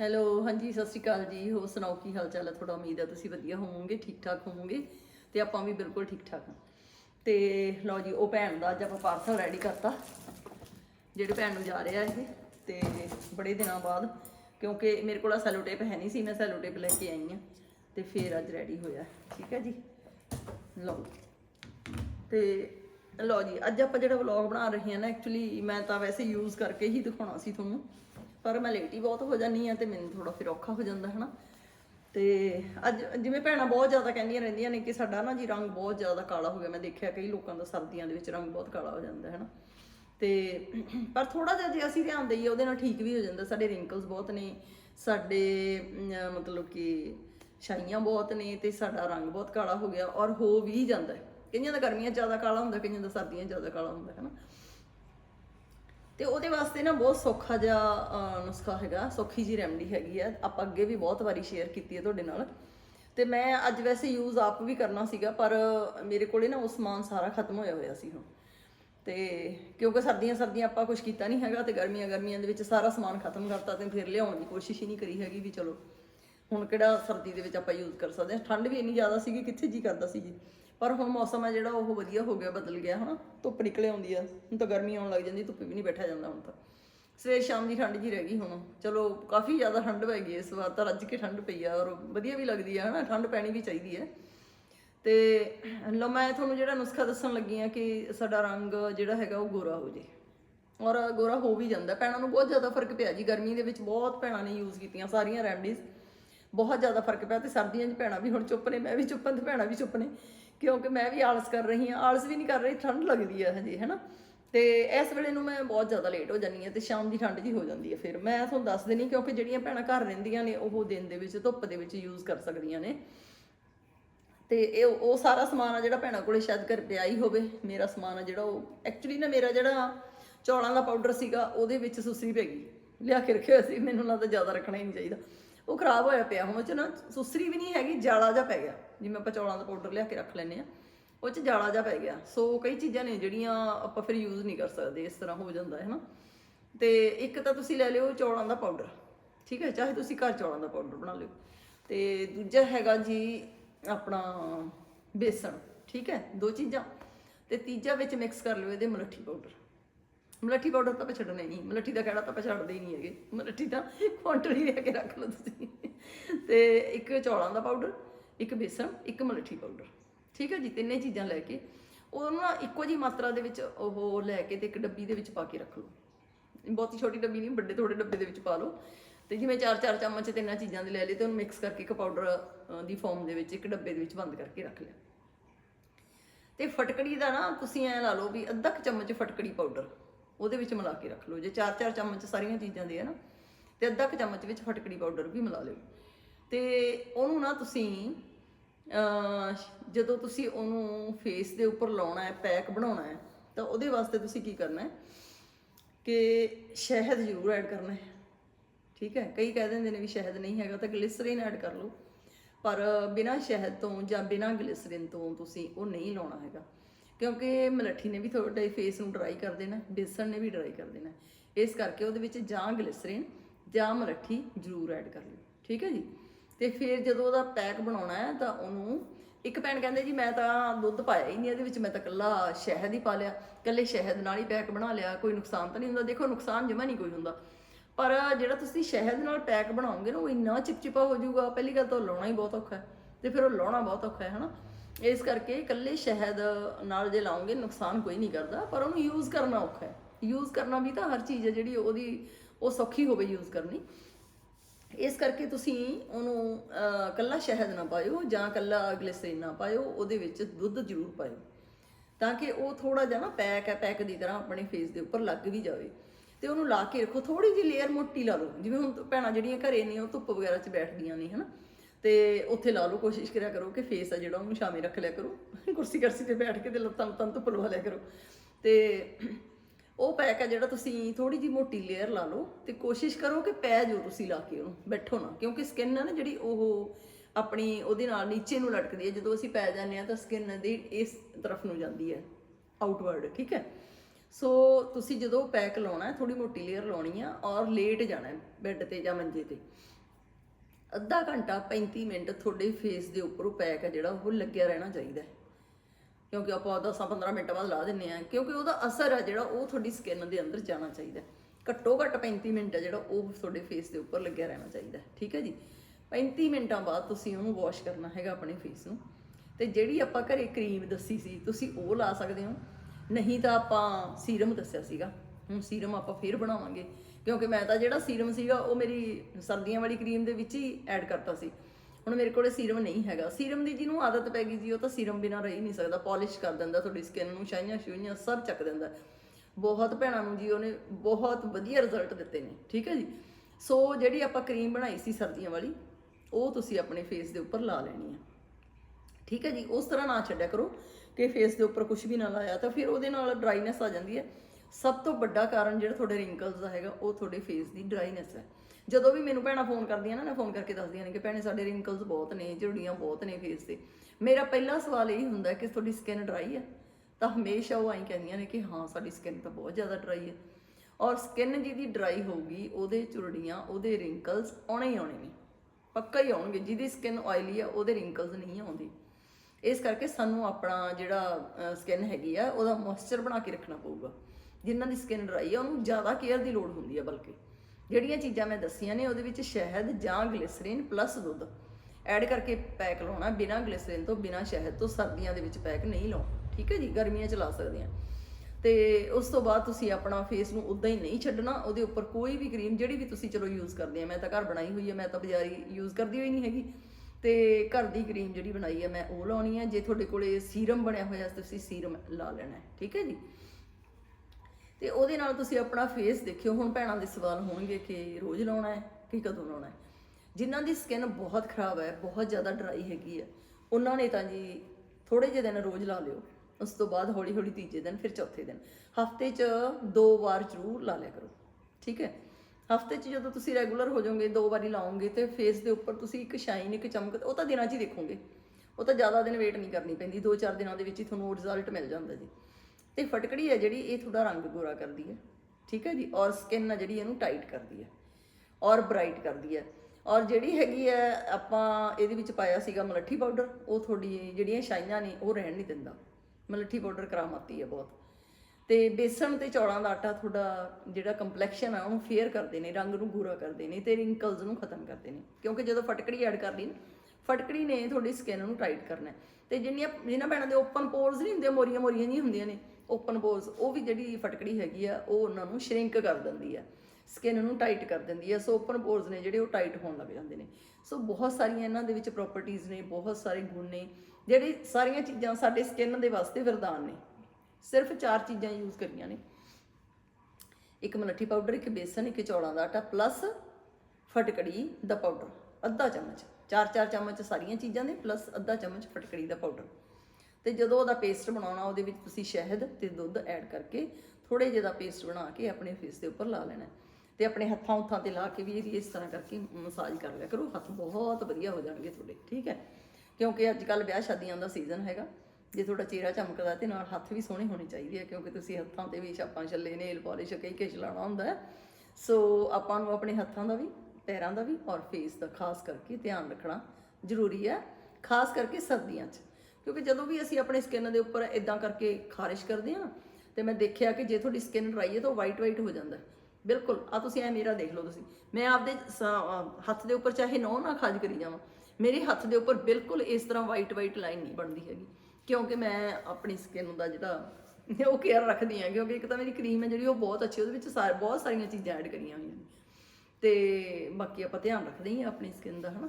Hello ਹਾਂਜੀ, ਸਤਿ ਸ਼੍ਰੀ ਅਕਾਲ ਜੀ। ਹੋਰ ਸੁਣਾਓ, ਕੀ ਹਾਲ ਚਾਲ ਹੈ ਤੁਹਾਡਾ ਉਮੀਦ ਹੈ ਤੁਸੀਂ ਵਧੀਆ ਹੋਵੋਗੇ ਠੀਕ ਠਾਕ ਹੋਵੋਗੇ? ਤੇ ਆਪਾਂ ਵੀ ਬਿਲਕੁਲ ਠੀਕ ਠਾਕ ਹਾਂ ਤੇ ਲਓ ਜੀ, ਉਹ ਭੈਣ ਦਾ ਅੱਜ ਆਪਾਂ ਪਾਰਸਲ ਰੈਡੀ ਕਰਤਾ। ਜਿਹੜੇ ਭੈਣ ਨੂੰ ਜਾ ਰਿਹਾ ਇਹ, ਤੇ ਬੜੇ ਦਿਨਾਂ ਬਾਅਦ, ਕਿਉਂਕਿ ਮੇਰੇ ਕੋਲ ਸੈਲੋ ਟੇਪ ਹੈ ਨਹੀਂ ਸੀ, ਮੈਂ ਸੈਲੋ ਟੇਪ ਲੈ ਕੇ ਆਈ ਹਾਂ ਤੇ ਫੇਰ ਅੱਜ ਰੈਡੀ ਹੋਇਆ, ਠੀਕ ਹੈ ਜੀ? ਲਓ। ਤੇ ਲਓ ਜੀ, ਅੱਜ ਆਪਾਂ ਜਿਹੜਾ ਵਲੌਗ ਬਣਾ ਰਹੇ ਹਾਂ ਨਾ ਐਕਚੁਅਲੀ ਮੈਂ ਤਾਂ ਵੈਸੇ ਯੂਜ਼ ਕਰਕੇ ਹੀ ਦਿਖਾਉਣਾ ਸੀ ਤੁਹਾਨੂੰ। ਪਰ ਮੈਂ ਲੇਟ ਹੀ ਬਹੁਤ ਹੋ ਜਾਂਦੀ ਆ ਤੇ ਮੈਨੂੰ ਥੋੜਾ ਫਿਰ ਔਖਾ ਹੋ ਜਾਂਦਾ, ਹਨਾ। ਤੇ ਅੱਜ ਜਿਵੇਂ ਭੈਣਾਂ ਬਹੁਤ ਜ਼ਿਆਦਾ ਕਹਿੰਦੀਆਂ ਰਹਿੰਦੀਆਂ ਨੇ ਕਿ ਸਾਡਾ ਨਾ ਜੀ ਰੰਗ ਬਹੁਤ ਜ਼ਿਆਦਾ ਕਾਲਾ ਹੋ ਗਿਆ। ਮੈਂ ਦੇਖਿਆ ਕਈ ਲੋਕਾਂ ਦਾ ਸਰਦੀਆਂ ਦੇ ਵਿੱਚ ਰੰਗ ਬਹੁਤ ਕਾਲਾ ਹੋ ਜਾਂਦਾ ਹੈ ਨਾ ਤੇ ਪਰ ਥੋੜਾ ਜਿਹਾ ਜੇ ਅਸੀਂ ਧਿਆਨ ਦੇਈਏ, ਉਹਦੇ ਨਾਲ ਠੀਕ ਵੀ ਹੋ ਜਾਂਦਾ। ਸਾਡੇ ਰਿੰਕਲਸ ਬਹੁਤ ਨੇ, ਸਾਡੇ ਮਤਲਬ ਕਿ ਛਾਈਆਂ ਬਹੁਤ ਨੇ ਤੇ ਸਾਡਾ ਰੰਗ ਬਹੁਤ ਕਾਲਾ ਹੋ ਗਿਆ ਔਰ ਹੋ ਵੀ ਜਾਂਦਾ। ਹੈ ਕਈਆਂ ਦਾ ਗਰਮੀਆਂ 'ਚ ਜ਼ਿਆਦਾ ਕਾਲਾ ਹੁੰਦਾ, ਕਈਆਂ ਦਾ ਸਰਦੀਆਂ ਜ਼ਿਆਦਾ ਕਾਲਾ ਹੁੰਦਾ ਹੈ ਨਾ ਤੇ ਉਹਦੇ ਵਾਸਤੇ ਨਾ ਬਹੁਤ ਸੌਖਾ ਜਿਹਾ ਨੁਸਖਾ ਹੈਗਾ, ਸੌਖੀ ਜੀ ਰੈਮਡੀ ਹੈਗੀ ਆ। ਆਪਾਂ ਅੱਗੇ ਵੀ ਬਹੁਤ ਵਾਰੀ ਸ਼ੇਅਰ ਕੀਤੀ ਹੈ ਤੁਹਾਡੇ ਨਾਲ। ਤੇ ਮੈਂ ਅੱਜ ਵੈਸੇ ਯੂਜ਼ ਆਪ ਵੀ ਕਰਨਾ ਸੀਗਾ, ਪਰ ਮੇਰੇ ਕੋਲੇ ਨਾ ਉਹ ਸਮਾਨ ਸਾਰਾ ਖਤਮ ਹੋਇਆ ਹੋਇਆ ਸੀ ਹੁਣ। ਤੇ ਕਿਉਂਕਿ ਸਰਦੀਆਂ ਸਰਦੀਆਂ ਆਪਾਂ ਕੁਝ ਕੀਤਾ ਨਹੀਂ ਹੈਗਾ ਤੇ ਗਰਮੀਆਂ ਗਰਮੀਆਂ ਦੇ ਵਿੱਚ ਸਾਰਾ ਸਮਾਨ ਖਤਮ ਕਰਤਾ ਤੇ ਫਿਰ ਲਿਆਉਣ ਦੀ ਕੋਸ਼ਿਸ਼ ਹੀ ਨਹੀਂ ਕਰੀ ਹੈਗੀ ਵੀ ਚਲੋ, ਹੁਣ ਕਿਹੜਾ ਸਰਦੀ ਦੇ ਵਿੱਚ ਆਪਾਂ ਯੂਜ਼ ਕਰ ਸਕਦੇ ਹਾਂ। ਠੰਡ ਵੀ ਇੰਨੀ ਜ਼ਿਆਦਾ ਸੀਗੀ, ਕਿੱਥੇ ਜੀ ਕਰਦਾ ਸੀ ਜੀ? ਪਰ ਹੁਣ ਮੌਸਮ ਹੈ ਜਿਹੜਾ, ਉਹ ਵਧੀਆ ਹੋ ਗਿਆ, ਬਦਲ ਗਿਆ, ਹਨਾ? ਧੁੱਪ ਨਿਕਲੇ ਆਉਂਦੀ ਆ। ਹੁਣ ਤਾਂ ਗਰਮੀ ਆਉਣ ਲੱਗ ਜਾਂਦੀ, ਧੁੱਪੇ ਵੀ ਨਹੀਂ ਬੈਠਾ ਜਾਂਦਾ ਹੁਣ ਤਾਂ। ਸਵੇਰ ਸ਼ਾਮ ਦੀ ਠੰਡ ਜੀ ਰਹਿ ਗਈ ਹੁਣ। ਚਲੋ, ਕਾਫੀ ਜ਼ਿਆਦਾ ਠੰਡ ਪੈ ਗਈ ਇਸ ਵਾਰ ਤਾਂ, ਰੱਜ ਕੇ ਠੰਡ ਪਈ ਆ, ਔਰ ਵਧੀਆ ਵੀ ਲੱਗਦੀ ਆ, ਹਨਾ? ਠੰਡ ਪੈਣੀ ਵੀ ਚਾਹੀਦੀ ਹੈ ਤੇ ਲੋ ਮੈਂ ਤੁਹਾਨੂੰ ਜਿਹੜਾ ਨੁਸਖਾ ਦੱਸਣ ਲੱਗੀ ਆ ਕਿ ਸਾਡਾ ਰੰਗ ਜਿਹੜਾ ਹੈਗਾ, ਉਹ ਗੋਰਾ ਹੋ ਜੇ। ਔਰ ਗੋਰਾ ਹੋ ਵੀ ਜਾਂਦਾ। ਭੈਣਾਂ ਨੂੰ ਬਹੁਤ ਜ਼ਿਆਦਾ ਫ਼ਰਕ ਪਿਆ ਜੀ। ਗਰਮੀ ਦੇ ਵਿੱਚ ਬਹੁਤ ਭੈਣਾਂ ਨੇ ਯੂਜ਼ ਕੀਤੀਆਂ, ਸਾਰੀਆਂ ਰੈਮਡੀਜ਼ ਬਹੁਤ ਜ਼ਿਆਦਾ ਫ਼ਰਕ ਪਿਆ ਤੇ ਸਰਦੀਆਂ 'ਚ ਭੈਣਾਂ ਵੀ ਹੁਣ ਚੁੱਪ ਨੇ, ਮੈਂ ਵੀ ਚੁੱਪਾਂ ਤੇ ਭੈਣਾਂ ਵੀ ਚੁੱਪ ਨੇ। ਕਿਉਂਕਿ ਮੈਂ ਵੀ ਆਲਸ ਕਰ ਰਹੀ ਹਾਂ, ਆਲਸ ਵੀ ਨਹੀਂ ਕਰ ਰਹੀ, ਠੰਡ ਲੱਗਦੀ ਹੈ ਹਜੇ, ਹੈਨਾ? ਤੇ ਇਸ ਵੇਲੇ ਨੂੰ ਮੈਂ ਬਹੁਤ ਜ਼ਿਆਦਾ ਲੇਟ ਹੋ ਜਾਂਦੀ ਹਾਂ ਤੇ ਸ਼ਾਮ ਦੀ ਠੰਡ ਜੀ ਹੋ ਜਾਂਦੀ ਹੈ ਫਿਰ। ਮੈਂ ਤੁਹਾਨੂੰ ਦੱਸ ਦੇਣੀ ਕਿਉਂਕਿ ਜਿਹੜੀਆਂ ਭੈਣਾਂ ਘਰ ਰਹਿੰਦੀਆਂ ਨੇ, ਉਹ ਦਿਨ ਦੇ ਵਿੱਚ, ਧੁੱਪ ਦੇ ਵਿੱਚ ਯੂਜ਼ ਕਰ ਸਕਦੀਆਂ ਨੇ। ਤੇ ਇਹ ਉਹ ਸਾਰਾ ਸਮਾਨ ਆ ਜਿਹੜਾ ਭੈਣਾਂ ਕੋਲੇ ਸ਼ਾਇਦ ਘਰ ਪਿਆ ਹੀ ਹੋਵੇ, ਮੇਰਾ ਸਮਾਨ ਆ ਜਿਹੜਾ ਉਹ ਐਕਚੁਅਲੀ ਨਾ ਮੇਰਾ ਜਿਹੜਾ ਚੌਲਾਂ ਦਾ ਪਾਊਡਰ ਸੀਗਾ, ਉਹਦੇ ਵਿੱਚ ਸੁਸਰੀ ਪੈ ਗਈ। ਲਿਆ ਕੇ ਰੱਖਿਆ ਸੀ, ਮੈਨੂੰ ਲੱਗਦਾ ਜ਼ਿਆਦਾ ਰੱਖਣਾ ਹੀ ਨਹੀਂ ਚਾਹੀਦਾ। ਉਹ ਖਰਾਬ ਹੋਇਆ ਪਿਆ। ਹੁਣ ਉਹ ਚ ਨਾ ਸੁਸਰੀ ਵੀ ਨਹੀਂ ਹੈਗੀ, ਜਾਲਾ ਜਿਹਾ ਪੈ ਗਿਆ। ਜਿਵੇਂ ਆਪਾਂ ਚੌਲਾਂ ਦਾ ਪਾਊਡਰ ਲਿਆ ਕੇ ਰੱਖ ਲੈਨੇ ਆ ਉਹ ਚ ਜਾਲਾ ਜਿਹਾ ਪੈ ਗਿਆ। ਸੋ ਕਈ ਚੀਜ਼ਾਂ ਨੇ ਜਿਹੜੀਆਂ ਆਪਾਂ ਫਿਰ ਯੂਜ਼ ਨਹੀਂ ਕਰ ਸਕਦੇ, ਇਸ ਤਰ੍ਹਾਂ ਹੋ ਜਾਂਦਾ ਹੈ ਨਾ। ਤੇ ਇੱਕ ਤਾਂ ਤੁਸੀਂ ਲੈ ਲਿਓ ਚੌਲਾਂ ਦਾ ਪਾਊਡਰ। ਠੀਕ ਹੈ? ਚਾਹੇ ਤੁਸੀਂ ਘਰ ਚੌਲਾਂ ਦਾ ਪਾਊਡਰ ਬਣਾ ਲਿਓ। ਤੇ ਦੂਜਾ ਹੈਗਾ ਜੀ ਆਪਣਾ ਬੇਸਣ। ਠੀਕ ਹੈ? ਦੋ ਚੀਜ਼ਾਂ। ਤੇ ਤੀਜਾ ਵਿੱਚ ਮਿਕਸ ਕਰ ਲਿਓ ਇਹਦੇ ਮਲੱਠੀ ਪਾਊਡਰ। ਮਲੱਠੀ ਪਾਊਡਰ ਤਾਂ ਆਪਾਂ ਛੱਡਣਾ ਹੀ ਨਹੀਂ। ਮਲੱਠੀ ਦਾ ਖੜਾ ਤਾਂ ਆਪਾਂ ਛੱਡਦੇ ਹੀ ਨਹੀਂ ਹੈਗੇ। ਮਲੱਠੀ ਤਾਂ ਕੁਆਂਟਲੀ ਲੈ ਕੇ ਰੱਖ ਲਓ ਤੁਸੀਂ। ਤੇ ਇੱਕ ਚੌਲਾਂ ਦਾ ਪਾਊਡਰ ਇੱਕ ਬੇਸਣ, ਇੱਕ ਮਲੱਠੀ ਪਾਊਡਰ ਠੀਕ ਹੈ ਜੀ, ਤਿੰਨੇ ਚੀਜ਼ਾਂ ਲੈ ਕੇ, ਉਹਨੂੰ ਨਾ ਇੱਕੋ ਜੀ ਮਾਤਰਾ ਦੇ ਵਿੱਚ ਉਹ ਲੈ ਕੇ ਤੇ ਇੱਕ ਡੱਬੀ ਦੇ ਵਿੱਚ ਪਾ ਕੇ ਰੱਖ ਲਓ। ਬਹੁਤੀ ਛੋਟੀ ਡੱਬੀ ਨਹੀਂ, ਵੱਡੇ ਥੋੜੇ ਡੱਬੇ ਦੇ ਵਿੱਚ ਪਾ ਲਓ। ਤੇ ਜਿਵੇਂ ਚਾਰ ਚਾਰ ਚਮਚ ਤਿੰਨਾਂ ਚੀਜ਼ਾਂ ਦੇ ਲੈ ਲਏ ਤੇ ਉਹਨੂੰ ਮਿਕਸ ਕਰਕੇ ਇੱਕ ਪਾਊਡਰ ਦੀ ਫਾਰਮ ਦੇ ਵਿੱਚ ਇੱਕ ਡੱਬੇ ਦੇ ਵਿੱਚ ਬੰਦ ਕਰਕੇ ਰੱਖ ਲਿਆ। ਤੇ ਫਟਕੜੀ ਦਾ ਨਾ ਤੁਸੀਂ ਐ ਲਾ ਲਓ ਵੀ ਅੱਧਾ ਕੁ ਚਮਚ ਫਟਕੜੀ ਪਾਊਡਰ ਉਹਦੇ ਵਿੱਚ ਮਿਲਾ ਕੇ ਰੱਖ ਲਓ। ਜੇ ਚਾਰ ਚਾਰ ਚਮਚ ਸਾਰੀਆਂ ਚੀਜ਼ਾਂ ਦੇ ਆ ਨਾ, ਤੇ ਅੱਧਾ ਕੁ ਚਮਚ ਵਿੱਚ ਫਟਕੜੀ ਪਾਊਡਰ ਵੀ ਮਿਲਾ ਲਿਓ। ਤੇ ਉਹਨੂੰ ਨਾ ਤੁਸੀਂ ਜਦੋਂ ਤੁਸੀਂ ਉਹਨੂੰ ਫੇਸ ਦੇ ਉੱਪਰ ਲਾਉਣਾ ਹੈ ਪੈਕ ਬਣਾਉਣਾ ਹੈ, ਤਾਂ ਉਹਦੇ ਵਾਸਤੇ ਤੁਸੀਂ ਕੀ ਕਰਨਾ ਹੈ? ਕਿ ਸ਼ਹਿਦ ਜ਼ਰੂਰ ਐਡ ਕਰਨਾ ਹੈ। ਠੀਕ ਹੈ? ਕਈ ਕਹਿ ਦਿੰਦੇ ਨੇ ਵੀ ਸ਼ਹਿਦ ਨਹੀਂ ਹੈਗਾ ਤਾਂ ਗਲਿਸਰੀਨ ਐਡ ਕਰ ਲਓ। ਪਰ ਬਿਨਾਂ ਸ਼ਹਿਦ ਤੋਂ ਜਾਂ ਬਿਨਾਂ ਗਲਿਸਰੀਨ ਤੋਂ ਤੁਸੀਂ ਉਹ ਨਹੀਂ ਲਾਉਣਾ ਹੈਗਾ। ਕਿਉਂਕਿ ਮਲੱਠੀ ਨੇ ਵੀ ਤੁਹਾਡੇ ਫੇਸ ਨੂੰ ਡਰਾਈ ਕਰ ਦੇਣਾ, ਬੇਸਣ ਨੇ ਵੀ ਡਰਾਈ ਕਰ ਦੇਣਾ। ਇਸ ਕਰਕੇ ਉਹਦੇ ਵਿੱਚ ਜਾਂ ਗਲਿਸਰੀਨ ਜਾਂ ਮਲੱਠੀ ਜ਼ਰੂਰ ਐਡ ਕਰ ਲਿਓ। ਠੀਕ ਹੈ ਜੀ? ਤੇ ਫਿਰ ਜਦੋਂ ਉਹਦਾ ਪੈਕ ਬਣਾਉਣਾ ਹੈ ਤਾਂ ਉਹਨੂੰ ਇੱਕ ਭੈਣ ਕਹਿੰਦੇ ਜੀ ਮੈਂ ਤਾਂ ਦੁੱਧ ਪਾਇਆ ਹੀ ਨਹੀਂ ਇਹਦੇ ਵਿੱਚ, ਮੈਂ ਤਾਂ ਕੱਲਾ ਸ਼ਹਿਦ ਹੀ ਪਾ ਲਿਆ। ਕੱਲੇ ਸ਼ਹਿਦ ਨਾਲ ਹੀ ਪੈਕ ਬਣਾ ਲਿਆ, ਕੋਈ ਨੁਕਸਾਨ ਤਾਂ ਨਹੀਂ ਹੁੰਦਾ। ਦੇਖੋ, ਨੁਕਸਾਨ ਜਮਾ ਨਹੀਂ ਕੋਈ ਹੁੰਦਾ। ਪਰ ਜਿਹੜਾ ਤੁਸੀਂ ਸ਼ਹਿਦ ਨਾਲ ਪੈਕ ਬਣਾਓਗੇ ਨਾ, ਉਹ ਇੰਨਾ ਚਿਪਚਿਪਾ ਹੋ ਜਾਊਗਾ। ਪਹਿਲੀ ਗੱਲ ਤਾਂ ਉਹ ਲਾਉਣਾ ਹੀ ਬਹੁਤ ਔਖਾ ਹੈ ਤੇ ਫਿਰ ਉਹ ਲਾਉਣਾ ਬਹੁਤ ਔਖਾ ਹੈ, ਹਨਾ? ਇਸ ਕਰਕੇ ਇਕੱਲੇ ਸ਼ਹਿਦ ਨਾਲ ਜੇ ਲਾਉਂਗੇ ਨੁਕਸਾਨ ਕੋਈ ਨਹੀਂ ਕਰਦਾ। ਪਰ ਉਹਨੂੰ ਯੂਜ਼ ਕਰਨਾ ਔਖਾ ਹੈ। ਯੂਜ਼ ਕਰਨਾ ਵੀ ਤਾਂ ਹਰ ਚੀਜ਼ ਹੈ ਜਿਹੜੀ ਉਹਦੀ, ਉਹ ਸੌਖੀ ਹੋਵੇ ਯੂਜ਼ ਕਰਨੀ। ਇਸ ਕਰਕੇ ਤੁਸੀਂ ਉਹਨੂੰ ਅਹ, ਕੱਲਾ ਸ਼ਹਿਦ ਨਾ ਪਾਇਓ ਜਾਂ ਕੱਲਾ ਗਲਿਸਰੀਨ ਨਾ ਪਾਇਓ ਉਹਦੇ ਵਿੱਚ ਦੁੱਧ ਜ਼ਰੂਰ ਪਾਇਓ। ਤਾਂ ਕਿ ਉਹ ਥੋੜਾ ਜਿਹਾ ਨਾ ਪੈਕ ਹੈ ਪੈਕ ਦੀ ਤਰ੍ਹਾਂ ਆਪਣੇ ਫੇਸ ਦੇ ਉੱਪਰ ਲੱਗ ਵੀ ਜਾਵੇ। ਤੇ ਉਹਨੂੰ ਲਾ ਕੇ ਰੱਖੋ ਥੋੜੀ ਜਿਹੀ ਲੇਅਰ ਮੋਟੀ ਲਾ ਲਓ। ਜਿਵੇਂ ਹੁਣ ਭੈਣਾਂ ਜਿਹੜੀਆਂ ਘਰੇ ਨੇ ਉਹ ਧੁੱਪ ਵਗੈਰਾ 'ਚ ਬੈਠਦੀਆਂ ਨੇ ਹਨਾ? ਤੇ ਉੱਥੇ ਲਾ ਲਓ ਕੋਸ਼ਿਸ਼ ਕਰਿਆ ਕਰੋ ਕਿ ਫੇਸ ਆ ਜਿਹੜਾ ਉਹਨੂੰ ਸ਼ਾਮੇ ਰੱਖ ਲਿਆ ਕਰੋ। ਕੁਰਸੀ ਕਰਸੀ ਤੇ ਬੈਠ ਕੇ ਤੇ ਲੱਤਾਂ ਲੁੱਤਾਂ ਧੁੱਪ ਲਵਾ ਲਿਆ ਕਰੋ। ਤੇ ਉਹ ਪੈਕ ਹੈ ਜਿਹੜਾ ਤੁਸੀਂ ਥੋੜੀ ਜਿਹੀ ਮੋਟੀ ਲੇਅਰ ਲਾ ਲਓ ਤੇ ਕੋਸ਼ਿਸ਼ ਕਰੋ ਕਿ ਪੈ ਜਾਓ ਤੁਸੀਂ ਲਾ ਕੇ ਉਹਨੂੰ, ਬੈਠੋ ਨਾ, ਕਿਉਂਕਿ ਸਕਿਨ ਹੈ ਨਾ ਜਿਹੜੀ ਉਹ ਆਪਣੀ ਉਹਦੇ ਨਾਲ ਨੀਚੇ ਨੂੰ ਲਟਕਦੀ ਹੈ, ਜਦੋਂ ਅਸੀਂ ਪੈ ਜਾਂਦੇ ਆ ਤਾਂ ਸਕਿਨ ਦੀ ਇਸ ਤਰਫ ਨੂੰ ਜਾਂਦੀ ਹੈ ਆਊਟਵਰਡ ਠੀਕ ਹੈ? ਸੋ ਤੁਸੀਂ ਜਦੋਂ ਪੈਕ ਲਾਉਣਾ ਹੈ ਥੋੜੀ ਮੋਟੀ ਲੇਅਰ ਲਾਉਣੀ ਆ ਔਰ ਲੇਟ ਜਾਣਾ ਬੈੱਡ ਤੇ ਜਾਂ ਮੰਜੇ ਤੇ। ਅੱਧਾ ਘੰਟਾ 35 ਮਿੰਟ ਤੁਹਾਡੇ ਫੇਸ ਦੇ ਉੱਪਰ ਉਹ ਪੈਕ ਹੈ ਜਿਹੜਾ ਉਹ ਲੱਗਿਆ ਰਹਿਣਾ ਚਾਹੀਦਾ ਹੈ। ਕਿਉਂਕਿ ਆਪਾਂ ਉਹ 10-15 ਮਿੰਟ ਬਾਅਦ ਲਾ ਦਿੰਨੇ ਆ ਕਿਉਂਕਿ ਉਹਦਾ ਅਸਰ ਹੈ ਜਿਹੜਾ ਉਹ ਤੁਹਾਡੀ ਸਕਿਨ ਦੇ ਅੰਦਰ ਜਾਣਾ ਚਾਹੀਦਾ ਘੱਟੋ ਘੱਟ 35 ਮਿੰਟ ਹੈ ਜਿਹੜਾ ਉਹ ਤੁਹਾਡੇ ਫੇਸ ਦੇ ਉੱਪਰ ਲੱਗਿਆ ਰਹਿਣਾ ਚਾਹੀਦਾ ਠੀਕ ਹੈ ਜੀ? 35 ਮਿੰਟਾਂ ਬਾਅਦ ਤੁਸੀਂ ਉਹਨੂੰ ਵਾਸ਼ ਕਰਨਾ ਹੈਗਾ ਆਪਣੇ ਫੇਸ ਨੂੰ। ਤੇ ਜਿਹੜੀ ਆਪਾਂ ਘਰੇ ਕਰੀਮ ਦੱਸੀ ਸੀ, ਤੁਸੀਂ ਉਹ ਲਾ ਸਕਦੇ ਹੋ। ਨਹੀਂ ਤਾਂ ਆਪਾਂ ਸੀਰਮ ਦੱਸਿਆ ਸੀਗਾ, ਹੁਣ ਸੀਰਮ ਆਪਾਂ ਫੇਰ ਬਣਾਵਾਂਗੇ। ਕਿਉਂਕਿ ਮੈਂ ਤਾਂ ਜਿਹੜਾ ਸੀਰਮ ਸੀਗਾ, ਉਹ ਮੇਰੀ ਸਰਦੀਆਂ ਵਾਲੀ ਕਰੀਮ ਦੇ ਵਿੱਚ ਹੀ ਐਡ ਕਰਤਾ ਸੀ। ਹੁਣ ਮੇਰੇ ਕੋਲੇ ਸੀਰਮ ਨਹੀਂ ਹੈਗਾ। ਸੀਰਮ ਦੀ ਜਿਹਨੂੰ ਆਦਤ ਪੈ ਗਈ ਜੀ, ਉਹ ਤਾਂ ਸੀਰਮ ਬਿਨਾ ਰਹਿ ਹੀ ਨਹੀਂ ਸਕਦਾ, ਪਾਲਿਸ਼ ਕਰ ਦਿੰਦਾ, ਤੁਹਾਡੀ ਸਕਿਨ ਨੂੰ ਸ਼ਾਈਆਂ ਛੂਈਆਂ ਸਭ ਚੱਕ ਦਿੰਦਾ। ਬਹੁਤ ਭੈਣਾਂ ਨੂੰ ਜੀ, ਉਹਨੇ ਬਹੁਤ ਵਧੀਆ ਰਿਜ਼ਲਟ ਦਿੱਤੇ ਨੇ, ਠੀਕ ਹੈ ਜੀ? ਸੋ ਜਿਹੜੀ ਆਪਾਂ ਕਰੀਮ ਬਣਾਈ ਸੀ ਸਰਦੀਆਂ ਵਾਲੀ, ਉਹ ਤੁਸੀਂ ਆਪਣੇ ਫੇਸ ਦੇ ਉੱਪਰ ਲਾ ਲੈਣੀ ਹੈ। ਠੀਕ ਹੈ ਜੀ? ਉਸ ਤਰ੍ਹਾਂ ਨਾ ਛੱਡਿਆ ਕਰੋ ਕਿ ਫੇਸ ਦੇ ਉੱਪਰ ਕੁਝ ਵੀ ਨਾ ਲਾਇਆ, ਤਾਂ ਫਿਰ ਉਹਦੇ ਨਾਲ ਡਰਾਈਨੈਸ ਆ ਜਾਂਦੀ ਹੈ। ਸਭ ਤੋਂ ਵੱਡਾ ਕਾਰਨ ਜਿਹੜਾ ਤੁਹਾਡੇ ਰਿੰਕਲਸ ਦਾ ਹੈਗਾ, ਉਹ ਤੁਹਾਡੇ ਫੇਸ ਦੀ ਡਰਾਈਨੈਸ ਹੈ। ਜਦੋਂ ਵੀ ਮੈਨੂੰ ਭੈਣਾਂ ਫੋਨ ਕਰਦੀਆਂ ਨਾ ਨਾ ਫੋਨ ਕਰਕੇ ਦੱਸਦੀਆਂ ਨੇ ਕਿ ਭੈਣੇ ਸਾਡੇ ਰਿੰਕਲਸ ਬਹੁਤ ਨੇ ਝੁਰੜੀਆਂ ਬਹੁਤ ਨੇ ਫੇਸ ਤੇ। ਮੇਰਾ ਪਹਿਲਾ ਸਵਾਲ ਇਹ ਹੁੰਦਾ ਕਿ ਤੁਹਾਡੀ ਸਕਿਨ ਡਰਾਈ ਹੈ? ਤਾਂ ਹਮੇਸ਼ਾ ਉਹ ਆਈ ਕਹਿੰਦੀਆਂ ਨੇ ਕਿ ਹਾਂ, ਸਾਡੀ ਸਕਿਨ ਤਾਂ ਬਹੁਤ ਜ਼ਿਆਦਾ ਡਰਾਈ ਹੈ। ਔਰ ਸਕਿਨ ਜਿਹਦੀ ਡਰਾਈ ਹੋਊਗੀ, ਉਹਦੇ ਝੁਰੜੀਆਂ ਉਹਦੇ ਰਿੰਕਲਸ ਆਉਣੇ ਹੀ ਆਉਣੇ ਨੇ। ਪੱਕਾ ਹੀ ਆਉਣਗੇ, ਜਿਹਦੀ ਸਕਿਨ ਆਇਲੀ ਆ ਉਹਦੇ ਰਿੰਕਲਸ ਨਹੀਂ ਆਉਂਦੇ। ਇਸ ਕਰਕੇ ਸਾਨੂੰ ਆਪਣਾ ਜਿਹੜਾ ਸਕਿਨ ਹੈਗੀ ਆ, ਉਹਦਾ ਮੋਇਸਚਰ ਬਣਾ ਕੇ ਰੱਖਣਾ ਪਊਗਾ। ਜਿਨ੍ਹਾਂ ਦੀ ਸਕਿਨ ਡਰਾਈ ਆ ਉਹਨੂੰ ਜ਼ਿਆਦਾ ਕੇਅਰ ਦੀ ਲੋੜ ਹੁੰਦੀ ਆ ਬਲਕਿ। ਜਿਹੜੀਆਂ ਚੀਜ਼ਾਂ ਮੈਂ ਦੱਸੀਆਂ ਨੇ, ਉਹਦੇ ਵਿੱਚ ਸ਼ਹਿਦ ਜਾਂ ਗਲਿਸਰੀਨ ਪਲੱਸ ਦੁੱਧ। ਐਡ ਕਰਕੇ ਪੈਕ ਲਾਉਣਾ, ਬਿਨਾਂ ਗਲਿਸਰੀਨ ਤੋਂ, ਬਿਨਾਂ ਸ਼ਹਿਦ ਤੋਂ, ਸਰਦੀਆਂ ਦੇ ਵਿੱਚ ਪੈਕ ਨਹੀਂ ਲਾਉਣਾ। ਠੀਕ ਹੈ ਜੀ? ਗਰਮੀਆਂ ਚ ਲਾ ਸਕਦੇ ਆ ਤੇ ਉਸ ਤੋਂ ਬਾਅਦ ਤੁਸੀਂ ਆਪਣਾ ਫੇਸ ਨੂੰ ਉਦਾਂ ਹੀ ਨਹੀਂ ਛੱਡਣਾ, ਉਹਦੇ ਉੱਪਰ ਕੋਈ ਵੀ ਕਰੀਮ ਜਿਹੜੀ ਵੀ ਤੁਸੀਂ ਚਲੋ ਯੂਜ਼ ਕਰਦੇ ਆ, ਮੈਂ ਤਾਂ ਘਰ ਬਣਾਈ ਹੋਈ ਹੈ ਮੈਂ ਤਾਂ ਬਾਜ਼ਾਰੀ ਯੂਜ਼ ਕਰਦੀ ਹੋਈ ਨਹੀਂ ਹੈਗੀ। ਤੇ ਘਰ ਦੀ ਕਰੀਮ ਜਿਹੜੀ ਬਣਾਈ ਹੈ ਮੈਂ ਉਹ ਲਾਉਣੀ ਹੈ ਜੇ ਤੁਹਾਡੇ ਕੋਲੇ ਸੀਰਮ ਬਣਿਆ ਹੋਇਆ ਤਾਂ ਤੁਸੀਂ ਸੀਰਮ ਲਾ ਲੈਣਾ ਠੀਕ ਹੈ ਜੀ? ਤੇ ਉਹਦੇ ਨਾਲ ਤੁਸੀਂ ਆਪਣਾ ਫੇਸ ਦੇਖਿਓ। ਹੁਣ ਭੈਣਾਂ ਦੇ ਸਵਾਲ ਹੋਣਗੇ ਕਿ ਰੋਜ਼ ਲਾਉਣਾ ਹੈ ਕਿ ਕਦੋਂ ਲਾਉਣਾ ਹੈ। ਜਿਨ੍ਹਾਂ ਦੀ ਸਕਿਨ ਬਹੁਤ ਖਰਾਬ ਹੈ, ਬਹੁਤ ਜ਼ਿਆਦਾ ਡਰਾਈ ਹੈਗੀ ਹੈ, ਉਹਨਾਂ ਨੇ ਤਾਂ ਜੀ ਥੋੜੇ ਜਿਹੇ ਦਿਨ ਰੋਜ਼ ਲਾ ਲਿਓ। ਉਸ ਤੋਂ ਬਾਅਦ ਹੌਲੀ ਹੌਲੀ ਤੀਜੇ ਦਿਨ, ਫਿਰ ਚੌਥੇ ਦਿਨ। ਹਫ਼ਤੇ 'ਚ ਦੋ ਵਾਰ ਜ਼ਰੂਰ ਲਾ ਲਿਆ ਕਰੋ। ਠੀਕ ਹੈ? ਹਫ਼ਤੇ 'ਚ ਜਦੋਂ ਤੁਸੀਂ ਰੈਗੂਲਰ ਹੋ ਜਾਓਗੇ, ਦੋ ਵਾਰੀ ਲਾਓਗੇ ਤੇ ਫੇਸ ਦੇ ਉੱਪਰ ਤੁਸੀਂ ਇੱਕ ਸ਼ਾਈਨ ਇੱਕ ਚਮਕ, ਉਹ ਤਾਂ ਦਿਨਾਂ 'ਚ ਹੀ ਦੇਖੋਗੇ। ਉਹ ਤਾਂ ਜ਼ਿਆਦਾ ਦਿਨ ਵੇਟ ਨਹੀਂ ਕਰਨੀ ਪੈਂਦੀ। ਦੋ ਚਾਰ ਦਿਨਾਂ ਦੇ ਵਿੱਚ ਹੀ ਤੁਹਾਨੂੰ ਰਿਜ਼ਲਟ ਮਿਲ ਜਾਂਦਾ ਜੀ। ਤੇ ਫਟਕੜੀ ਹੈ ਜਿਹੜੀ ਇਹ ਤੁਹਾਡਾ ਰੰਗ ਗੋਰਾ ਕਰਦੀ ਹੈ, ਠੀਕ ਹੈ ਜੀ? ਔਰ ਸਕਿਨ ਆ ਜਿਹੜੀ ਇਹਨੂੰ ਟਾਈਟ ਕਰਦੀ ਹੈ ਔਰ ਬ੍ਰਾਈਟ ਕਰਦੀ ਹੈ। ਔਰ ਜਿਹੜੀ ਹੈਗੀ ਹੈ, ਆਪਾਂ ਇਹਦੇ ਵਿੱਚ ਪਾਇਆ ਸੀਗਾ ਮਲੱਠੀ ਪਾਊਡਰ ਉਹ ਤੁਹਾਡੀ ਜਿਹੜੀਆਂ ਸ਼ਾਈਆਂ ਨੇ, ਉਹ ਰਹਿਣ ਨਹੀਂ ਦਿੰਦਾ। ਮਲੱਠੀ ਪਾਊਡਰ ਕਰਾਮਾਤੀ ਹੈ ਬਹੁਤ। ਤੇ ਬੇਸਣ ਤੇ ਚੌਲਾਂ ਦਾ ਆਟਾ ਤੁਹਾਡਾ ਜਿਹੜਾ ਕੰਪਲੈਕਸ਼ਨ ਆ, ਉਹਨੂੰ ਫੇਅਰ ਕਰਦੇ ਨੇ, ਰੰਗ ਨੂੰ ਗੋਰਾ ਕਰਦੇ ਨੇ ਤੇ ਰਿੰਕਲਸ ਨੂੰ ਖਤਮ ਕਰਦੇ ਨੇ। ਕਿਉਂਕਿ ਜਦੋਂ ਫਟਕੜੀ ਐਡ ਕਰਦੀ ਨਾ, ਫਟਕੜੀ ਨੇ ਤੁਹਾਡੀ ਸਕਿਨ ਨੂੰ ਟਾਈਟ ਕਰਨਾ ਹੈ। ਤੇ ਜਿੰਨੀਆਂ ਜਿਨ੍ਹਾਂ ਭੈਣਾਂ ਦੇ ਓਪਨ ਪੋਰਸ ਨਹੀਂ ਹੁੰਦੇ ਮੋਰੀਆਂ ਮੋਰੀਆਂ ਨਹੀਂ ਹੁੰਦੀਆਂ ਨੇ ਓਪਨ ਪੋਰਸ ਉਹ ਵੀ ਜਿਹੜੀ ਫਟਕੜੀ ਹੈਗੀ ਆ, ਉਹ ਉਹਨਾਂ ਨੂੰ ਸ਼ਰਿੰਕ ਕਰ ਦਿੰਦੀ ਆ। ਸਕਿਨ ਨੂੰ ਟਾਈਟ ਕਰ ਦਿੰਦੀ ਆ। ਸੋ ਓਪਨ ਪੋਰਸ ਨੇ ਜਿਹੜੇ, ਉਹ ਟਾਈਟ ਹੋਣ ਲੱਗ ਜਾਂਦੇ ਨੇ। ਸੋ ਬਹੁਤ ਸਾਰੀਆਂ ਇਹਨਾਂ ਦੇ ਵਿੱਚ ਪ੍ਰੋਪਰਟੀਆਂ ਨੇ, ਬਹੁਤ ਸਾਰੇ ਗੁਣ ਨੇ। ਜਿਹੜੇ ਸਾਰੀਆਂ ਚੀਜ਼ਾਂ ਸਾਡੇ ਸਕਿਨ ਦੇ ਵਾਸਤੇ ਵਰਦਾਨ ਨੇ। ਸਿਰਫ ਚਾਰ ਚੀਜ਼ਾਂ ਯੂਜ਼ ਕਰੀਆਂ ਨੇ। ਇੱਕ ਮਲੱਠੀ ਪਾਊਡਰ ਇੱਕ ਬੇਸਨ, ਇੱਕ ਚੌਲਾਂ ਦਾ ਆਟਾ ਪਲੱਸ ਫਟਕੜੀ ਦਾ ਪਾਊਡਰ ਅੱਧਾ ਚਮਚ। ਚਾਰ ਚਾਰ ਚਮਚ ਸਾਰੀਆਂ ਚੀਜ਼ਾਂ ਦੇ ਪਲੱਸ ਅੱਧਾ ਚਮਚ ਫਟਕੜੀ ਦਾ ਪਾਊਡਰ ਤੇ ਜਦੋਂ ਉਹਦਾ ਪੇਸਟ ਬਣਾਉਣਾ, ਉਹਦੇ ਵਿੱਚ ਤੁਸੀਂ ਸ਼ਹਿਦ ਤੇ ਦੁੱਧ ਐਡ ਕਰਕੇ ਥੋੜੇ ਜਿਹਾ ਦਾ ਪੇਸਟ ਬਣਾ ਕੇ ਆਪਣੇ ਫੇਸ ਦੇ ਉੱਪਰ ਲਾ ਲੈਣਾ ਹੈ। ਤੇ ਆਪਣੇ ਹੱਥਾਂ ਉੱਥਾਂ ਤੇ ਲਾ ਕੇ ਵੀ ਇਹਦੀ ਇਸ ਤਰ੍ਹਾਂ ਕਰਕੇ ਮਸਾਜ ਕਰ ਲਿਆ ਕਰੋ। ਹੱਥ ਬਹੁਤ ਵਧੀਆ ਹੋ ਜਾਣਗੇ ਤੁਹਾਡੇ, ਠੀਕ ਹੈ? ਕਿਉਂਕਿ ਅੱਜ ਕੱਲ ਵਿਆਹ ਸ਼ਾਦੀਆਂ ਦਾ ਸੀਜ਼ਨ ਹੈਗਾ। ਜੇ ਤੁਹਾਡਾ ਚਿਹਰਾ ਚਮਕਦਾ ਤੇ ਨਾਲ ਹੱਥ ਵੀ ਸੋਹਣੇ ਹੋਣੇ ਚਾਹੀਦੇ ਆ, ਕਿਉਂਕਿ ਤੁਸੀਂ ਹੱਥਾਂ ਤੇ ਵੀ ਛਾਪਾਂ ਛੱਲੇ ਨੇਲ ਪਾਲਿਸ਼ ਕਈ ਕੁਛ ਲਾਉਣਾ ਹੁੰਦਾ ਸੋ ਆਪਾਂ ਨੂੰ ਆਪਣੇ ਹੱਥਾਂ ਦਾ ਵੀ, ਪੈਰਾਂ ਦਾ ਵੀ ਔਰ ਫੇਸ ਦਾ ਖਾਸ ਕਰਕੇ ਧਿਆਨ ਰੱਖਣਾ ਜ਼ਰੂਰੀ ਹੈ। ਖਾਸ ਕਰਕੇ ਸਰਦੀਆਂ 'ਚ। ਕਿਉਂਕਿ ਜਦੋਂ ਵੀ ਅਸੀਂ ਆਪਣੇ ਸਕਿਨ ਦੇ ਉੱਪਰ ਇਦਾਂ ਕਰਕੇ ਖਾਰਿਸ਼ ਕਰਦੇ ਹਾਂ ਨਾ, ਤੇ ਮੈਂ ਦੇਖਿਆ ਕਿ ਜੇ ਤੁਹਾਡੀ ਸਕਿਨ ਡਰਾਈ ਹੈ ਤਾਂ ਵਾਈਟ ਵਾਈਟ ਹੋ ਜਾਂਦਾ ਬਿਲਕੁਲ ਆ ਤੁਸੀਂ ਐ ਮੇਰਾ ਦੇਖ ਲਓ ਤੁਸੀਂ। ਮੈਂ ਆਪਦੇ ਸ- ਹੱਥ ਦੇ ਉੱਪਰ ਚਾਹੇ ਨੌ ਨਾ ਖਾਜ ਕਰੀ ਜਾਵਾਂ, ਮੇਰੇ ਹੱਥ ਦੇ ਉੱਪਰ ਬਿਲਕੁਲ ਇਸ ਤਰ੍ਹਾਂ ਵਾਈਟ ਵਾਈਟ ਲਾਈਨ ਨਹੀਂ ਬਣਦੀ ਹੈਗੀ। ਕਿਉਂਕਿ ਮੈਂ ਆਪਣੀ ਸਕਿਨ ਦਾ ਜਿਹੜਾ ਉਹ ਕੇਅਰ ਰੱਖਦੀ ਹਾਂ, ਕਿਉਂਕਿ ਇੱਕ ਤਾਂ ਮੇਰੀ ਕਰੀਮ ਹੈ ਜਿਹੜੀ ਉਹ ਬਹੁਤ ਅੱਛੀ, ਉਹਦੇ ਵਿੱਚ ਸਾਰ ਬਹੁਤ ਸਾਰੀਆਂ ਚੀਜ਼ਾਂ ਐਡ ਕਰੀਆਂ ਹੋਈਆਂ ਨੇ। ਤੇ ਬਾਕੀ ਆਪਾਂ ਧਿਆਨ ਰੱਖਦੇ ਹੀ ਹਾਂ ਆਪਣੀ ਸਕਿਨ ਦਾ, ਹਨਾ?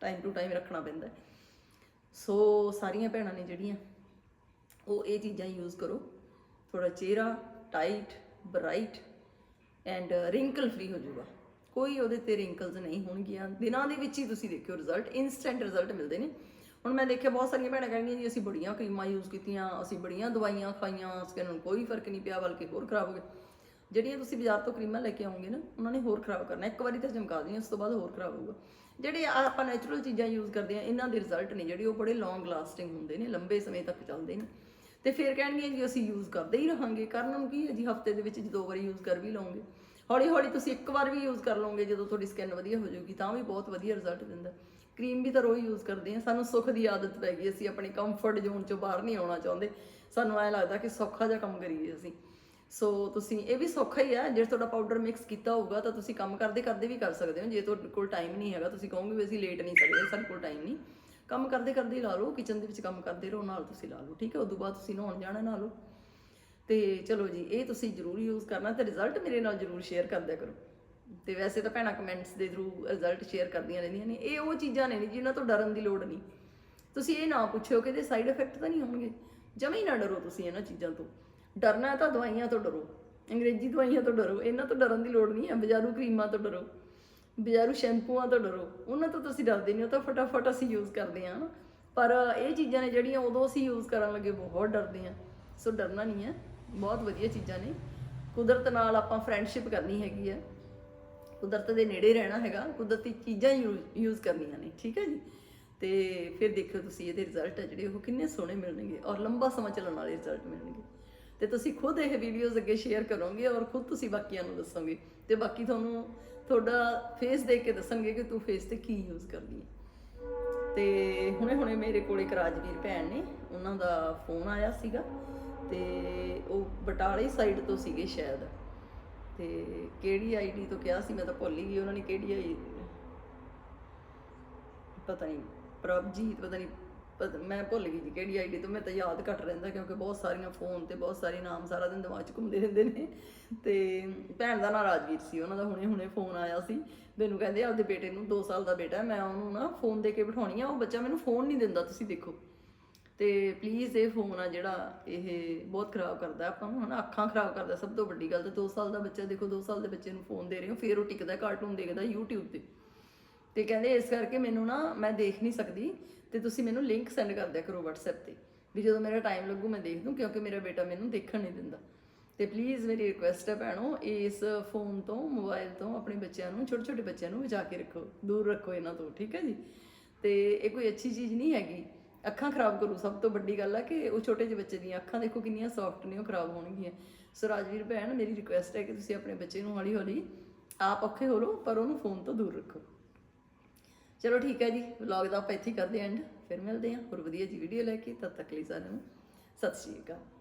ਟਾਈਮ ਟੂ ਟਾਈਮ ਰੱਖਣਾ ਪੈਂਦਾ ਸੋ ਸਾਰੀਆਂ ਭੈਣਾਂ ਨੇ ਜਿਹੜੀਆਂ, ਉਹ ਇਹ ਚੀਜ਼ਾਂ ਯੂਜ਼ ਕਰੋ। ਥੋੜਾ ਚਿਹਰਾ tight bright and wrinkle free ਹੋ ਜਾਊਗਾ। ਕੋਈ ਉਹਦੇ ਤੇ ਰਿੰਕਲਸ ਨਹੀਂ ਹੋਣਗੀਆਂ। ਦਿਨਾਂ ਦੇ ਵਿੱਚ ਹੀ ਤੁਸੀਂ ਦੇਖਿਓ ਰਿਜ਼ਲਟ ਇਨਸਟੈਂਟ ਰਿਜ਼ਲਟ ਮਿਲਦੇ ਨੇ। ਹੁਣ ਮੈਂ ਦੇਖਿਆ ਬਹੁਤ ਸਾਰੀਆਂ ਭੈਣਾਂ ਕਹਿੰਦੀਆਂ ਜੀ, ਅਸੀਂ ਬੜੀਆਂ ਕਰੀਮਾਂ ਯੂਜ਼ ਕੀਤੀਆਂ, ਅਸੀਂ ਬੜੀਆਂ ਦਵਾਈਆਂ ਖਾਈਆਂ ਸਕਿਨ ਨੂੰ ਕੋਈ ਫ਼ਰਕ ਨਹੀਂ ਪਿਆ, ਬਲਕਿ ਹੋਰ ਖਰਾਬ ਹੋ ਗਏ। ਜਿਹੜੀਆਂ ਤੁਸੀਂ ਬਾਜ਼ਾਰ ਤੋਂ ਕਰੀਮਾਂ ਲੈ ਕੇ ਆਉਂਗੇ ਨਾ, ਉਹਨਾਂ ਨੇ ਹੋਰ ਖਰਾਬ ਕਰਨਾ। ਇੱਕ ਵਾਰੀ ਤਾਂ ਚਮਕਾ ਦੇਣੀ, ਉਸ ਤੋਂ ਬਾਅਦ ਹੋਰ ਖਰਾਬ ਹੋਊਗਾ। ਜਿਹੜੇ ਆਪਾਂ ਨੈਚੁਰਲ ਚੀਜ਼ਾਂ ਯੂਜ਼ ਕਰਦੇ ਆ ਇਹਨਾਂ ਦੇ ਰਿਜ਼ਲਟ ਨੇ ਜਿਹੜੇ ਉਹ ਬੜੇ ਲੌਂਗ ਲਾਸਟਿੰਗ ਹੁੰਦੇ ਨੇ, ਲੰਬੇ ਸਮੇਂ ਤੱਕ ਚੱਲਦੇ ਨੇ। ਤੇ ਫਿਰ ਕਹਿਣਗੇ ਜੀ ਅਸੀਂ ਯੂਜ਼ ਕਰਦੇ ਹੀ ਰਹਾਂਗੇ। ਕਰਨ ਨੂੰ ਕੀ ਹੈ ਜੀ, ਹਫ਼ਤੇ ਦੇ ਵਿੱਚ ਦੋ ਵਾਰੀ ਯੂਜ਼ ਕਰ ਵੀ ਲਓਗੇ। ਹੌਲੀ ਹੌਲੀ ਤੁਸੀਂ ਇੱਕ ਵਾਰ ਵੀ ਯੂਜ਼ ਕਰ ਲਓਗੇ, ਜਦੋਂ ਤੁਹਾਡੀ ਸਕਿਨ ਵਧੀਆ ਹੋ ਜਾਊਗੀ, ਤਾਂ ਵੀ ਬਹੁਤ ਵਧੀਆ ਰਿਜ਼ਲਟ ਦਿੰਦਾ। ਕਰੀਮ ਵੀ ਤਾਂ ਰੋਜ਼ ਯੂਜ਼ ਕਰਦੇ ਆ ਸਾਨੂੰ ਸੁੱਖ ਦੀ ਆਦਤ ਪੈ ਗਈ, ਅਸੀਂ ਆਪਣੇ ਕੰਫਰਟ ਜ਼ੋਨ ਚੋਂ ਬਾਹਰ ਨਹੀਂ ਆਉਣਾ ਚਾਹੁੰਦੇ। ਸਾਨੂੰ ਐ ਲੱਗਦਾ ਕਿ ਸੌਖਾ ਜਿਹਾ ਕੰਮ ਕਰੀਏ ਅਸੀਂ। ਸੋ ਤੁਸੀਂ ਇਹ ਵੀ ਸੌਖਾ ਹੀ ਆ, ਜੇ ਤੁਹਾਡਾ ਪਾਊਡਰ ਮਿਕਸ ਕੀਤਾ ਹੋਊਗਾ, ਤਾਂ ਤੁਸੀਂ ਕੰਮ ਕਰਦੇ ਕਰਦੇ ਵੀ ਕਰ ਸਕਦੇ ਹੋ। ਜੇ ਤੁਹਾਡੇ ਕੋਲ ਟਾਈਮ ਨਹੀਂ ਹੈਗਾ, ਤੁਸੀਂ ਕਹੋਗੇ ਵੀ ਅਸੀਂ ਲੇਟ ਨਹੀਂ ਸਕਦੇ, ਸਾਡੇ ਕੋਲ ਟਾਈਮ ਨਹੀਂ। ਕੰਮ ਕਰਦੇ ਕਰਦੇ ਹੀ ਲਾ ਲਓ ਕਿਚਨ ਦੇ ਵਿੱਚ ਕੰਮ ਕਰਦੇ ਰਹੋ, ਨਾਲ ਤੁਸੀਂ ਲਾ ਲਓ, ਠੀਕ ਹੈ? ਉਦੋਂ ਬਾਅਦ ਤੁਸੀਂ ਨਹਾਉਣ ਜਾਣਾ ਨਾ ਲਓ ਤੇ ਚਲੋ ਜੀ, ਇਹ ਤੁਸੀਂ ਜ਼ਰੂਰ ਯੂਜ਼ ਕਰਨਾ ਤੇ ਰਿਜ਼ਲਟ ਮੇਰੇ ਨਾਲ ਜ਼ਰੂਰ ਸ਼ੇਅਰ ਕਰਦਿਆ ਕਰੋ। ਤੇ ਵੈਸੇ ਤਾਂ ਭੈਣਾਂ ਕਮੈਂਟਸ ਦੇ ਥਰੂ ਰਿਜ਼ਲਟ ਸ਼ੇਅਰ ਕਰਦੀਆਂ ਰਹਿੰਦੀਆਂ ਨੇ। ਇਹ ਉਹ ਚੀਜ਼ਾਂ ਨੇ ਜਿਨ੍ਹਾਂ ਤੋਂ ਡਰਨ ਦੀ ਲੋੜ ਨਹੀਂ। ਤੁਸੀਂ ਇਹ ਨਾ ਪੁੱਛਿਓ ਕਿ ਇਹਦੇ ਸਾਈਡ ਇਫੈਕਟ ਤਾਂ ਨਹੀਂ ਹੋਣਗੇ? ਜਮੇ ਹੀ ਨਾ ਡਰੋ ਤੁਸੀਂ ਇਹਨਾਂ ਚੀਜ਼ਾਂ ਤੋਂ। ਡਰਨਾ ਤਾਂ ਦਵਾਈਆਂ ਤੋਂ ਡਰੋ, ਅੰਗਰੇਜ਼ੀ ਦਵਾਈਆਂ ਤੋਂ ਡਰੋ, ਇਹਨਾਂ ਤੋਂ ਡਰਨ ਦੀ ਲੋੜ ਨਹੀਂ ਹੈ, ਬਜ਼ਾਰੂ ਕਰੀਮਾਂ ਤੋਂ ਡਰੋ, ਬਜ਼ਾਰੂ ਸ਼ੈਂਪੂਆਂ ਤੋਂ ਡਰੋ, ਉਹਨਾਂ ਤੋਂ ਤੁਸੀਂ ਡਰਦੇ ਨਹੀਂ, ਉਹ ਤਾਂ ਫਟਾਫਟ ਅਸੀਂ ਯੂਜ਼ ਕਰਦੇ ਹਾਂ ਪਰ ਇਹ ਚੀਜ਼ਾਂ ਨੇ ਜਿਹੜੀਆਂ ਉਦੋਂ ਅਸੀਂ ਯੂਜ਼ ਕਰਨ ਲੱਗੇ, ਬਹੁਤ ਡਰਦੇ ਹਾਂ, ਸੋ ਡਰਨਾ ਨਹੀਂ ਹੈ, ਬਹੁਤ ਵਧੀਆ ਚੀਜ਼ਾਂ ਨੇ। ਕੁਦਰਤ ਨਾਲ ਆਪਾਂ ਫਰੈਂਡਸ਼ਿਪ ਕਰਨੀ ਹੈਗੀ ਹੈ, ਕੁਦਰਤ ਦੇ ਨੇੜੇ ਰਹਿਣਾ ਹੈਗਾ, ਕੁਦਰਤੀ ਚੀਜ਼ਾਂ ਯੂਜ਼ ਕਰਨੀਆਂ ਨੇ, ਠੀਕ ਹੈ ਜੀ? ਤੇ ਫਿਰ ਦੇਖਿਓ ਤੁਸੀਂ ਇਹਦੇ ਰਿਜ਼ਲਟ ਆ ਜਿਹੜੇ, ਉਹ ਕਿੰਨੇ ਸੋਹਣੇ ਮਿਲਣਗੇ ਔਰ ਲੰਬਾ ਸਮਾਂ ਚੱਲਣ ਵਾਲੇ ਰਿਜ਼ਲਟ ਮਿਲਣਗੇ। ਤੇ ਤੁਸੀਂ ਖੁਦ ਇਹ ਵੀਡੀਓਜ਼ ਅੱਗੇ ਸ਼ੇਅਰ ਕਰੋਗੇ ਔਰ ਖੁਦ ਤੁਸੀਂ ਬਾਕੀਆਂ ਨੂੰ ਦੱਸੋਗੇ ਤੇ ਬਾਕੀ ਤੁਹਾਨੂੰ ਤੁਹਾਡਾ ਫੇਸ ਦੇਖ ਕੇ ਦੱਸਣਗੇ ਕਿ ਤੂੰ ਫੇਸ ਤੇ ਕੀ ਯੂਜ਼ ਕਰਦੀ ਹੈ। ਤੇ ਹੁਣੇ ਹੁਣੇ ਮੇਰੇ ਕੋਲ ਇੱਕ ਰਾਜਵੀਰ ਭੈਣ ਨੇ, ਉਹਨਾਂ ਦਾ ਫੋਨ ਆਇਆ ਸੀਗਾ ਤੇ ਉਹ ਬਟਾਲੇ ਸਾਈਡ ਤੋਂ ਸੀਗੇ ਸ਼ਾਇਦ। ਤੇ ਕਿਹੜੀ ਆਈਡੀ ਤੋਂ ਕਿਹਾ ਸੀ ਮੈਂ ਤਾਂ ਭੁੱਲ ਹੀ ਗਈ, ਉਹਨਾਂ ਨੇ ਕਿਹੜੀ ਆਈ ਪਤਾ ਨਹੀਂ, ਪ੍ਰਭਜੀਤ, ਪਤਾ ਨਹੀਂ ਪਤਾ- ਮੈਂ ਭੁੱਲ ਗਈ ਜੀ ਕਿਹੜੀ ਆਈਡੀ ਤੋਂ, ਮੈਂ ਤਾਂ ਯਾਦ ਘੱਟ ਰਹਿੰਦਾ ਕਿਉਂਕਿ ਬਹੁਤ ਸਾਰੀਆਂ ਫੋਨ ਤੇ ਬਹੁਤ ਸਾਰੇ ਨਾਮ ਸਾਰਾ ਦਿਨ ਦਿਮਾਗ 'ਚ ਘੁੰਮਦੇ ਰਹਿੰਦੇ ਨੇ। ਤੇ ਭੈਣ ਦਾ ਨਾਂ ਰਾਜਵੀਰ ਸੀ, ਉਹਨਾਂ ਦਾ ਹੁਣੇ ਹੁਣੇ ਫੋਨ ਆਇਆ ਸੀ। ਮੈਨੂੰ ਕਹਿੰਦੇ ਆਪਦੇ ਬੇਟੇ ਨੂੰ 2 ਸਾਲ ਦਾ ਬੇਟਾ ਮੈਂ ਉਹਨੂੰ ਨਾ ਫੋਨ ਦੇ ਕੇ ਬਿਠਾਉਣੀ ਆ, ਉਹ ਬੱਚਾ ਮੈਨੂੰ ਫੋਨ ਨਹੀਂ ਦਿੰਦਾ, ਤੁਸੀਂ ਦੇਖੋ। ਤੇ ਪਲੀਜ਼ ਇਹ ਫੋਨ ਆ ਜਿਹੜਾ ਇਹ ਬਹੁਤ ਖਰਾਬ ਕਰਦਾ ਆਪਾਂ ਨੂੰ ਹਨਾ, ਅੱਖਾਂ ਖਰਾਬ ਕਰਦਾ ਸਭ ਤੋਂ ਵੱਡੀ ਗੱਲ ਤੇ 2 ਸਾਲ ਦਾ ਬੱਚਾ ਦੇਖੋ 2 ਸਾਲ ਦੇ ਬੱਚੇ ਨੂੰ ਫੋਨ ਦੇ ਰਹੇ ਹੋ, ਫਿਰ ਉਹ ਟਿਕਦਾ ਕਾਰਟੂਨ ਦੇਖਦਾ YouTube ਤੇ। ਤੇ ਕਹਿੰਦੇ ਇਸ ਕਰਕੇ ਮੈਨੂੰ ਨਾ ਮੈਂ ਦੇਖ ਨਹੀਂ ਸਕਦੀ ਤੇ ਤੁਸੀਂ ਮੈਨੂੰ ਲਿੰਕ ਸੈਂਡ ਕਰ ਦਿਆ ਕਰੋ WhatsApp ਤੇ, ਵੀ ਜਦੋਂ ਮੇਰਾ ਟਾਈਮ ਲੱਗੂ ਮੈਂ ਦੇਖ ਦੂੰ ਕਿਉਂਕਿ ਮੇਰਾ ਬੇਟਾ ਮੈਨੂੰ ਦੇਖਣ ਨਹੀਂ ਦਿੰਦਾ। ਤੇ ਪਲੀਜ਼ ਮੇਰੀ ਰਿਕੁਐਸਟ ਹੈ ਭੈਣੋ, ਇਸ ਫੋਨ ਤੋਂ ਮੋਬਾਈਲ ਤੋਂ ਆਪਣੇ ਬੱਚਿਆਂ ਨੂੰ, ਛੋਟੇ ਛੋਟੇ ਬੱਚਿਆਂ ਨੂੰ ਬਚਾ ਕੇ ਰੱਖੋ, ਦੂਰ ਰੱਖੋ ਇਹਨਾਂ ਤੋਂ, ਠੀਕ ਹੈ ਜੀ? ਤੇ ਇਹ ਕੋਈ ਅੱਛੀ ਚੀਜ਼ ਨਹੀਂ ਹੈਗੀ। ਅੱਖਾਂ ਖਰਾਬ ਕਰੂ, ਸਭ ਤੋਂ ਵੱਡੀ ਗੱਲ ਆ ਕਿ ਉਹ ਛੋਟੇ ਜਿਹੇ ਬੱਚੇ ਦੀਆਂ ਅੱਖਾਂ ਦੇਖੋ ਕਿੰਨੀਆਂ ਸੌਫਟ ਨੇ, ਉਹ ਖਰਾਬ ਹੋਣਗੀਆਂ। ਸੋ ਰਾਜਵੀਰ ਭੈਣ, ਮੇਰੀ ਰਿਕੁਐਸਟ ਹੈ ਕਿ ਤੁਸੀਂ ਆਪਣੇ ਬੱਚੇ ਨੂੰ ਹੌਲੀ ਹੌਲੀ ਆਪ ਔਖੇ ਹੋ ਲਓ, ਪਰ ਉਹਨੂੰ ਫੋਨ ਤੋਂ ਦੂਰ ਰੱਖੋ। ਚਲੋ ਠੀਕ ਹੈ ਜੀ ਵਲੌਗ ਦਾ ਆਪਾਂ ਇੱਥੇ ਹੀ ਕਰਦੇ ਐਂਡ ਫਿਰ ਮਿਲਦੇ ਹਾਂ ਹੋਰ ਵਧੀਆ ਜੀ ਵੀਡੀਓ ਲੈ ਕੇ, ਤਦ ਤੱਕ ਲਈ ਸਾਨੂੰ ਸਤਿ ਸ਼੍ਰੀ ਅਕਾਲ।